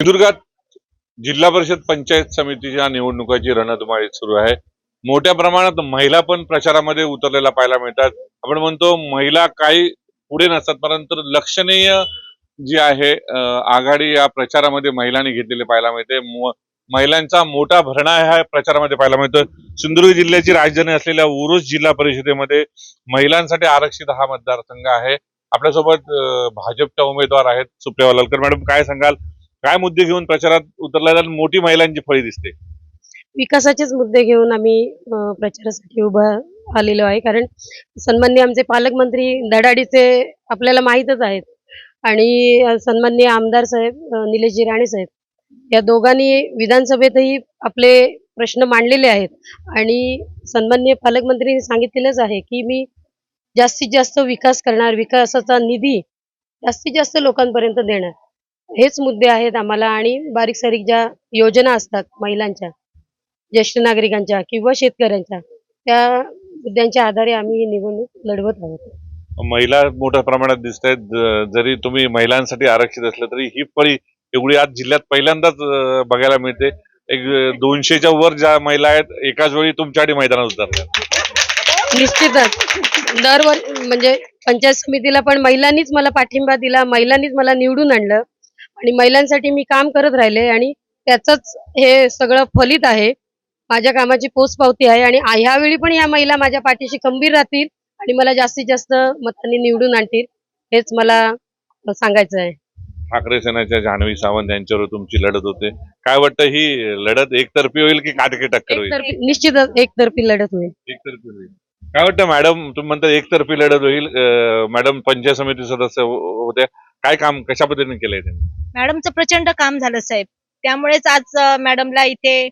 सिंधुदुर्गात जिल्हा परिषद पंचायत समितीच्या निवडणुकाची रणधुमाळी सुरू आहे. मोठ्या प्रमाणात महिला पण प्रचारामध्ये उतरलेला पाहायला मिळतात. आपण म्हणतो महिला काही पुढे नसतात परंतु लक्षणीय जी आहे आघाडी या प्रचारामध्ये महिलांनी घेतलेली पाहायला मिळते. महिलांचा मोठा भरणा ह्या प्रचारामध्ये पाहायला मिळतो सिंधुदुर्ग जिल्ह्याची राजधानी असलेल्या उरुस जिल्हा परिषदेमध्ये महिलांसाठी आरक्षित हा मतदारसंघ आहे. आपल्यासोबत भाजपच्या उमेदवार आहेत सुप्रिया वालकर मॅडम काय सांगाल? काय मुद्दे घेऊन प्रचारात उतरलेल्या मोठी महिलांची फळी दिसते? विकासाचेच मुद्दे घेऊन आम्ही प्रचारासाठी उभा आलेलो आहे. कारण सन्मान्य आमचे पालकमंत्री धडाडीचे आपल्याला माहीतच आहेत. आणि सन्मान्य आमदार साहेब अ, निलेशजी राणे साहेब या दोघांनी विधानसभेतही आपले प्रश्न मांडलेले आहेत. आणि सन्मान्य पालकमंत्रीने सांगितलेलंच आहे की मी जास्तीत जास्त विकास करणार विकासाचा निधी जास्तीत जास्त लोकांपर्यंत देणार. हेच मुद्दे आहेत आम्हाला आणि बारीक सारीक ज्या योजना असतात महिलांच्या ज्येष्ठ नागरिकांच्या किंवा शेतकऱ्यांच्या त्या मुद्द्यांच्या आधारे आम्ही ही निवडणूक लढवत आहोत. महिला मोठ्या प्रमाणात दिसत आहेत. जरी तुम्ही महिलांसाठी आरक्षित असलं तरी ही फळी एवढी आज जिल्ह्यात पहिल्यांदाच बघायला मिळते. एक दोनशेच्या वर ज्या महिला आहेत एकाच वेळी तुमच्यासाठी मैदानात उतरल्या. निश्चितच. दरवर म्हणजे पंचायत समितीला पण महिलांनीच मला पाठिंबा दिला महिलांनीच मला निवडून आणलं. आणि महिलांसाठी मी काम करत राहिले आणि त्याचंच हे सगळं फलित आहे. माझ्या कामाची पोचपावती आहे आणि ह्यावेळी पण ह्या महिला माझ्या पाठीशी खंबीर राहतील आणि मला जास्तीत जास्त मतांनी निवडून आणतील हेच मला सांगायचं आहे. ठाकरे सेनेच्या जान्हवी सावंत यांच्यावर तुमची लढत होते. काय वाटतं ही लढत एकतर्फी होईल की काटकी टक्कर होईल? एकतर्फी निश्चितच एकतर्फी लढत होईल. एकतर्फी होईल. काय वाटतं मॅडम तुम्ही म्हणता एकतर्फी लढत होईल मॅडम पंचायत समिती सदस्य हो- होत्या. काय काम कशा पद्धतीने केलंय त्यांनी? मॅडमचं प्रचंड काम झालं साहेब. त्यामुळेच आज मॅडमला इथे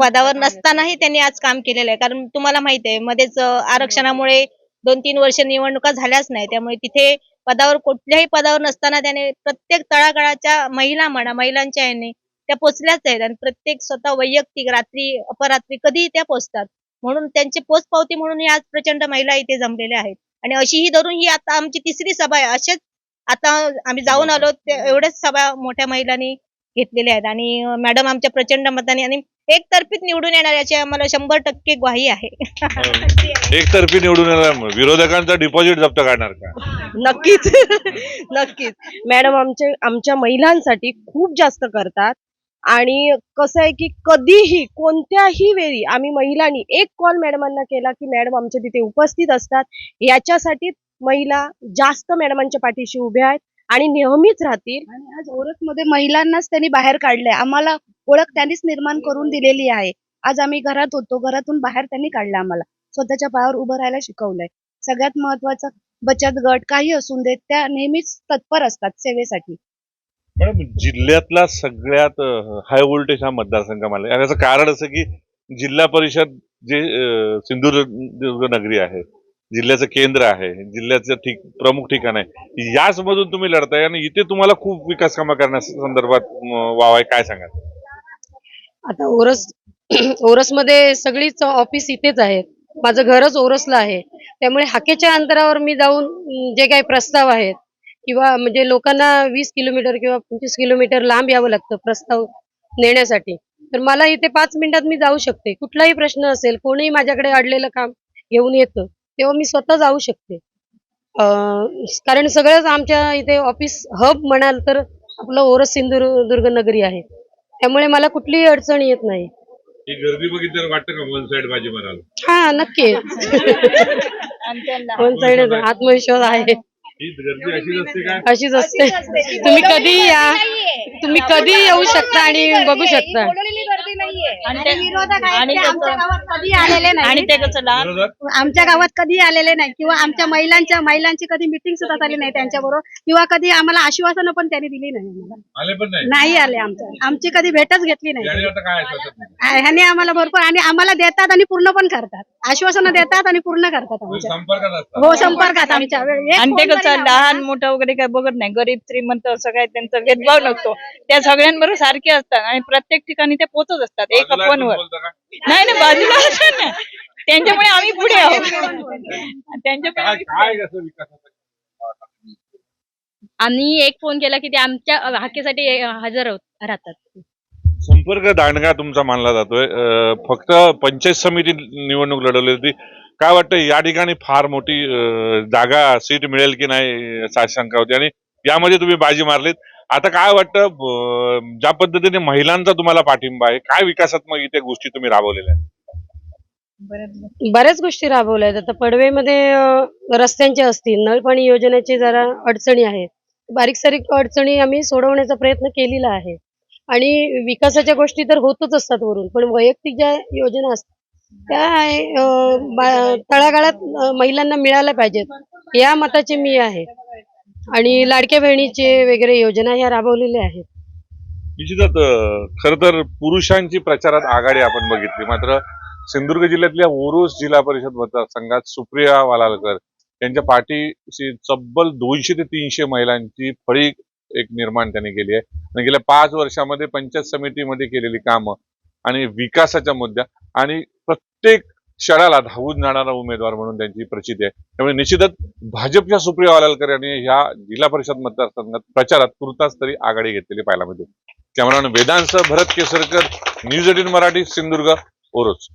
पदावर नसतानाही त्यांनी आज काम केलेलं आहे. कारण तुम्हाला माहीत आहे मध्येच आरक्षणामुळे दोन तीन वर्ष निवडणुका झाल्याच नाही. त्यामुळे तिथे पदावर कुठल्याही पदावर नसताना त्याने प्रत्येक तळागाळाच्या महिला म्हणा महिलांच्या याने त्या पोचल्याच आहेत. आणि प्रत्येक स्वतः वैयक्तिक रात्री अपरात्री कधीही त्या पोचतात. म्हणून त्यांची पोचपावती म्हणून ही आज प्रचंड महिला इथे जमलेल्या आहेत. आणि अशी ही धरून ही आता आमची तिसरी सभा आहे. असेच आता आम्ही जाऊन आलो ते- एवढेच सभा मोठ्या महिलांनी घेतलेल्या आहेत. आणि मॅडम आमच्या प्रचंड मताने आणि एकतर्फीत निवडून येणार याची आम्हाला शंभर टक्के ग्वाही आहे. एकतर्फी निवडून येणार विरोधकांचा डिपॉझिट जप्त करणार का? नक्कीच. नक्कीच. मॅडम आमचे आमच्या महिलांसाठी खूप जास्त करतात. आणि कसं आहे की कधीही कोणत्याही वेळी आम्ही महिलांनी एक कॉल मॅडमांना केला की मॅडम आमच्या तिथे उपस्थित असतात. याच्यासाठी महिला जास्त मॅडमांच्या पाठीशी उभ्या आहेत आणि नेहमीच राहतील. आणि आज ओरसमध्ये महिलांनाच त्यांनी बाहेर काढलंय. आम्हाला ओळख त्यांनीच निर्माण करून दिलेली आहे. आज आम्ही घरात होतो. घरातून बाहेर त्यांनी काढलं आम्हाला. स्वतःच्या पायावर उभं राहायला शिकवलंय. सगळ्यात महत्वाचं बचत गट काही असून देत त्या नेहमीच तत्पर असतात सेवेसाठी. मॅडम जिल्ह्यातला सगळ्यात हाय व्होल्टेज हा मतदारसंघ मला याचं कारण असं की जिल्हा परिषद जे सिंधुदुर्ग नगरी आहे जिल्ह्याचं केंद्र आहे जिल्ह्याचं ठीक प्रमुख ठिकाण आहे. याच मधून तुम्ही लढताय आणि इथे तुम्हाला खूप विकास कामं करण्या संदर्भात वाव आहे. काय सांगाल? आता ओरस ओरसमध्ये सगळीच ऑफिस इथेच आहेत. माझं घरच ओरसला आहे. त्यामुळे हाकेच्या अंतरावर मी जाऊन जे काही प्रस्ताव आहेत किंवा म्हणजे लोकांना वीस किलोमीटर किंवा पंचवीस किलोमीटर लांब यावं लागतं प्रस्ताव नेण्यासाठी. तर मला इथे पाच मिनिटात मी जाऊ शकते. कुठलाही प्रश्न असेल कोणीही माझ्याकडे अडलेलं काम घेऊन येतं. तेव्हा मी स्वतः जाऊ शकते. कारण सगळंच आमच्या इथे ऑफिस हब म्हणाल तर आपलं ओरस सिंधुदुर्ग नगरी आहे. त्यामुळे मला कुठलीही अडचण येत नाही. ही गर्दी बघितल्यावर वाटतं का वन साइड बाजी माराल हा नक्कीच वन साइड आत्मविश्वास आहे. ही गर्दी अशीच असते काय अशीच असते. तुम्ही कधी या. तुम्ही कधी येऊ शकता आणि बघू शकता. आणि आमच्या गावात कधी आलेले आणि नाही ते कसं लहान आमच्या गावात कधी आलेले नाही. किंवा आमच्या महिलांच्या महिलांची कधी मिटिंग सुद्धा झाली नाही त्यांच्याबरोबर. किंवा कधी आम्हाला आश्वासनं पण त्यांनी दिली नाही आम्हाला. आले पण नाही? नाही आले आमच्या. आमची कधी भेटच घेतली नाही. याने आता काय ऐकत नाही. आ- ह्याने आम्हाला भरपूर आणि आम्हाला देतात आणि पूर्ण पण करतात. आश्वासनं देतात आणि पूर्ण करतात आमच्या. संपर्कात असतात. हो संपर्कात आमच्या. एक आणि ते फोन कसं लहान मोठं वगैरे काय बघत नाही. गरीब श्रीमंत असं काय त्यांचा भेदभाव नसतो. त्या सगळ्यांबरोबर सारखे असतात आणि प्रत्येक ठिकाणी ते पोचत असतात एका बाजूला फोनवर. बोलता का? नाही ना बाजूला असं ना त्यांच्यामुळे आम्ही पुढे आहोत. त्यांच्यामुळे काय आम्ही पुढे काय कसं विकासाचं आम्ही एक फोन केला की ते आमच्या हक्कीसाठी हजर होत- राहतात. संपर्क दांडगा तुमचा मानला जातोय. फक्त पंचायत समिती निवडणूक लढवली होती. काय वाटतं या ठिकाणी फार मोठी जागा सीट मिळेल की नाही अशी शंका होती आणि यामध्ये तुम्ही बाजी मारलीत. आता काय वाटतं ज्या पद्धतीने महिलांचा तुम्हाला पाठिंबा आहे काय विकासात्मक इथे गोष्टी तुम्ही राबवलेल्या आहेत? बऱ्याच गोष्टी राबवल्या आहेत. आता पडवेमध्ये रस्त्यांचे असतील नळपाणी योजनेची जरा अडचणी आहेत. बारीक सारीक अडचणी आम्ही सोडवण्याचा प्रयत्न केलेला आहे. आणि विकासाच्या गोष्टी तर होतच असतात वरून पण वैयक्तिक ज्या योजना असतात त्या तळागाळात महिलांना मिळाल्या पाहिजेत. या मताचे मी आहे. आणि लाडक्या बहिणीचे वगैरे योजना ह्या राबवलेल्या आहेत. निश्चितच खर तर पुरुषांची प्रचारात आघाडी आपण बघितली. मात्र सिंधुदुर्ग जिल्ह्यातल्या ओरोस जिल्हा परिषद मतदारसंघात सुप्रिया वालालकर यांच्या पाठीशी तब्बल दोनशे ते तीनशे महिलांची फळी एक निर्माण त्यांनी केली आहे. आणि गेल्या पाच वर्षामध्ये पंचायत समितीमध्ये केलेली कामं आणि विकासाच्या मुद्द्या आणि प्रत्येक क्षणाला धावून जाणारा उमेदवार म्हणून त्यांची प्रचिती आहे. त्यामुळे निश्चितच भाजपच्या सुप्रिया वालालकर यांनी ह्या जिल्हा परिषद मतदारसंघात प्रचारात तुर्तास तरी आघाडी घेतलेली पाहायला मिळते. Cameraman Vedant Bharat Kesarkar news eighteen Marathi Sindhudurg Oros.